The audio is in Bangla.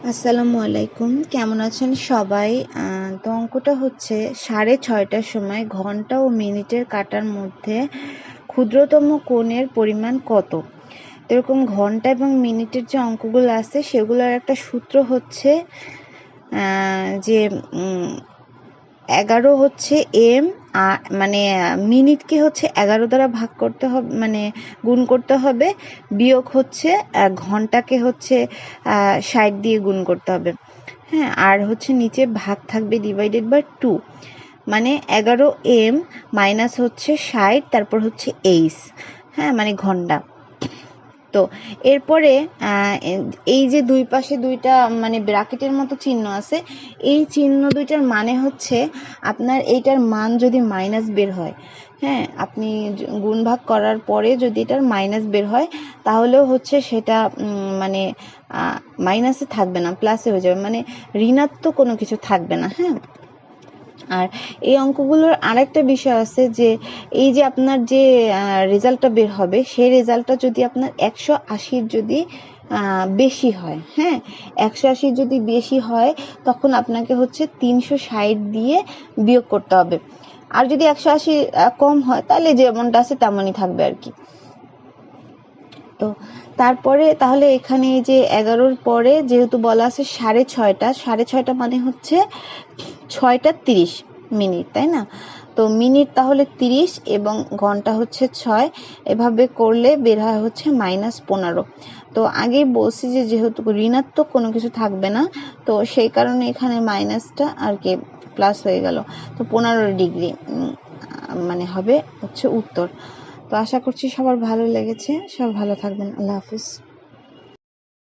আসসালামু আলাইকুম। কেমন আছেন সবাই? তো অঙ্কটা হচ্ছে সাড়ে ছয়টার সময় ঘণ্টা ও মিনিটের কাটার মধ্যে ক্ষুদ্রতম কোণের পরিমাণ কত? এরকম ঘণ্টা এবং মিনিটের যে অঙ্কগুলো আছে, সেগুলোর একটা সূত্র হচ্ছে যে এগারো হচ্ছে এম মানে মিনিটকে হচ্ছে এগারো দ্বারা ভাগ করতে হবে মানে গুণ করতে হবে, বিয়োগ হচ্ছে ঘন্টাকে হচ্ছে ষাট দিয়ে গুণ করতে হবে। হ্যাঁ আর হচ্ছে নিচে ভাগ থাকবে ডিভাইডেড বাই টু মানে এগারো এম মাইনাস হচ্ছে ষাট, তারপর হচ্ছে এইস হ্যাঁ মানে ঘণ্টা। তো এরপরে এই যে দুই পাশে দুইটা মানে ব্র্যাকেটের মতো চিহ্ন আছে, এই চিহ্ন দুইটার মানে হচ্ছে আপনার এইটার মান যদি মাইনাস বের হয় হ্যাঁ আপনি গুণ ভাগ করার পরে যদি এটার মাইনাস বের হয়, তাহলেও হচ্ছে সেটা মানে মাইনাসে থাকবে না, প্লাসে হয়ে যাবে মানে ঋণাত্মক কোনো কিছু থাকবে না হ্যাঁ। আর এই অঙ্কগুলোর আরেকটা বিষয় আছে যে এই যে আপনার যে রেজাল্টটা বের হবে, সেই রেজাল্টটা যদি আপনার একশো আশির যদি বেশি হয় হ্যাঁ? একশো আশির যদি বেশি হয়, তখন আপনাকে হচ্ছে তিনশো ষাট দিয়ে বিয়োগ করতে হবে। আর যদি একশো আশি কম হয়, তাহলে যেমনটা আছে তেমনই থাকবে আর কি। তো তারপরে তাহলে এখানে এই যে এগারোর পরে যেহেতু বলা আছে সাড়ে ছয়টা সাড়ে ছয়টা মানে হচ্ছে ছয়টা তিরিশ মিনিট, তাই না? তো মিনিট তাহলে তিরিশ এবং ঘণ্টা হচ্ছে ছয়, এভাবে করলে বের হয় হচ্ছে মাইনাস পনেরো। তো আগেই বলছি যে যেহেতু ঋণাত্মক কোনো কিছু থাকবে না, তো সেই কারণে এখানে মাইনাসটা আর কি প্লাস হয়ে গেল। তো পনেরো ডিগ্রি মানে হবে হচ্ছে উত্তর। তো আশা করছি সবার ভালো লেগেছে। সব ভালো থাকবেন। আল্লাহ হাফিজ।